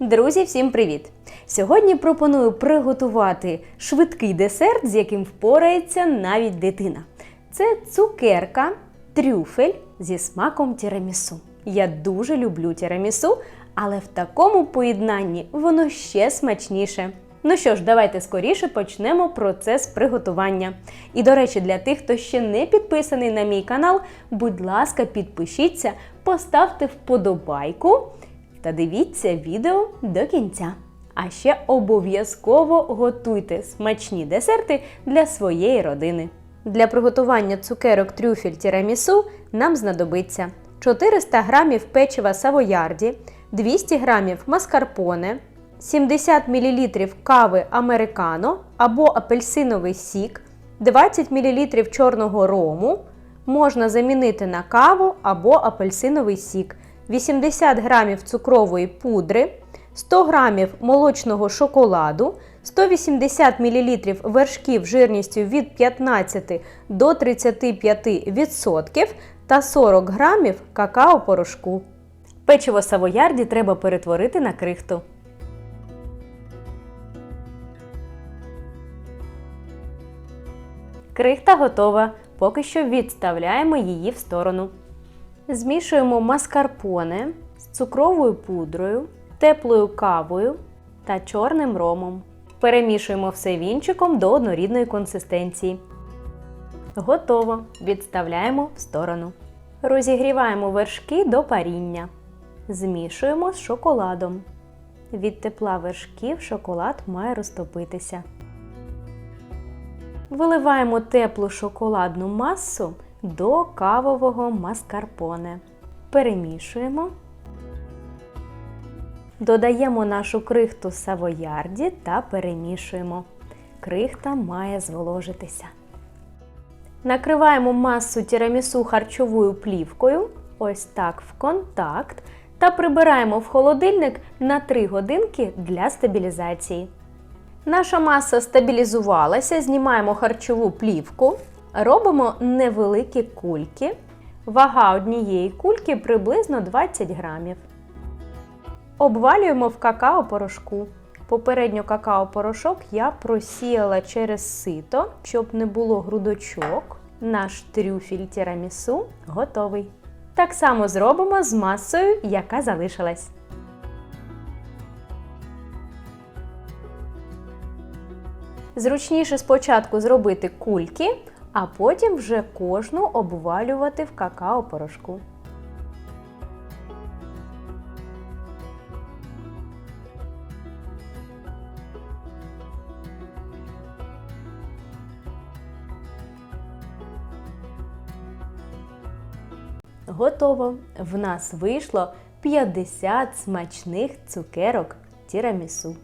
Друзі, всім привіт! Сьогодні пропоную приготувати швидкий десерт, з яким впорається навіть дитина. Це цукерка трюфель зі смаком тірамісу. Я дуже люблю тірамісу, але в такому поєднанні воно ще смачніше. Ну що ж, давайте скоріше почнемо процес приготування. І до речі, для тих, хто ще не підписаний на мій канал, будь ласка, підпишіться, поставте вподобайку та дивіться відео до кінця. А ще обов'язково готуйте смачні десерти для своєї родини. Для приготування цукерок трюфель тірамісу нам знадобиться 400 г печива савоярді, 200 г маскарпоне, 70 мл кави американо або апельсиновий сік, 20 мл чорного рому. Можна замінити на каву або апельсиновий сік, 80 г цукрової пудри, 100 г молочного шоколаду, 180 мл вершків жирністю від 15 до 35% та 40 г какао-порошку. Печиво савоярді треба перетворити на крихту. Крихта готова. Поки що відставляємо її в сторону. Змішуємо маскарпоне з цукровою пудрою, теплою кавою та чорним ромом. Перемішуємо все вінчиком до однорідної консистенції. Готово. Відставляємо в сторону. Розігріваємо вершки до паріння. Змішуємо з шоколадом. Від тепла вершків шоколад має розтопитися. Виливаємо теплу шоколадну масу до кавового маскарпоне. Перемішуємо. Додаємо нашу крихту савоярді та перемішуємо. Крихта має зволожитися. Накриваємо масу тірамісу харчовою плівкою, ось так в контакт, та прибираємо в холодильник на 3 годинки для стабілізації. Наша маса стабілізувалася, знімаємо харчову плівку, робимо невеликі кульки. Вага однієї кульки приблизно 20 грамів. Обвалюємо в какао-порошку. Попередньо какао-порошок я просіяла через сито, щоб не було грудочок. Наш трюфіль тірамісу готовий. Так само зробимо з масою, яка залишилась. Зручніше спочатку зробити кульки, а потім вже кожну обвалювати в какао-порошку. Готово! В нас вийшло 50 смачних цукерок тірамісу.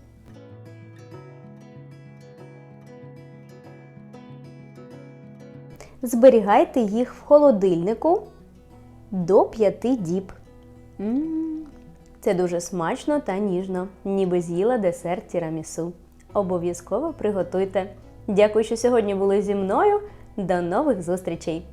Зберігайте їх в холодильнику до 5 діб. М, Це дуже смачно та ніжно, ніби з'їла десерт тірамісу. Обов'язково приготуйте. Дякую, що сьогодні були зі мною. До нових зустрічей!